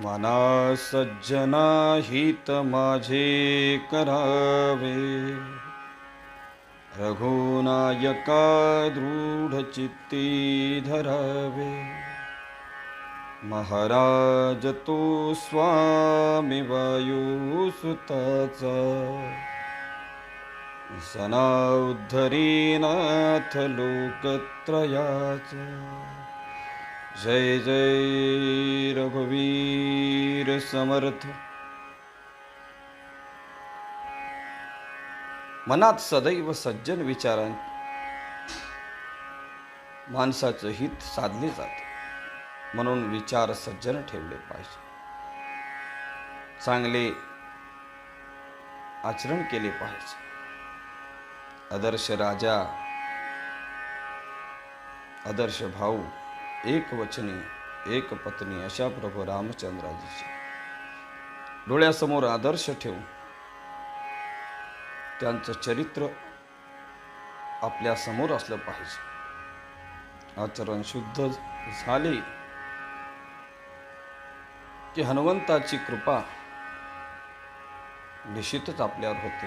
मना सज्जना हित माझे करावे. रघुनायका दृढ चित्ती धरावे. महाराज तो स्वामी वायुसुताचा. सना उद्धरीनाथ लोकत्रयाचा. जय जय रघुवीर समर्थ. मनात सदैव सज्जन विचारां माणसाचं हित साधले जाते. म्हणून विचार सज्जन ठेवले पाहिजे. चांगले आचरण केले पाहिजे. आदर्श राजा आदर्श भाऊ एक वचनी एक पत्नी अशा प्रभू रामचंद्राजीचे. डोळ्यासमोर आदर्श ठेवून त्यांचं चरित्र आपल्यासमोर असलं पाहिजे. आचरण शुद्ध झाले की हनुमंताची कृपा निश्चितच आपल्यावर होते.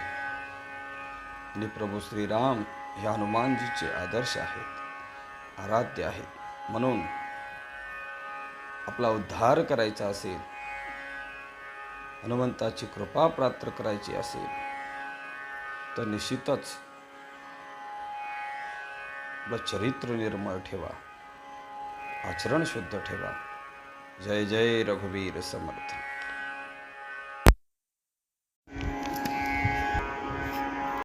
आणि प्रभू श्रीराम हे हनुमानजीचे आदर्श आहेत आराध्य आहेत. म्हणून आपला उद्धार करायचा असेल हनुमंताची कृपा प्राप्त करायची असेल तर निश्चितच आपलं चरित्र निर्मळ ठेवा आचरण शुद्ध ठेवा. जय जय रघुवीर समर्थ.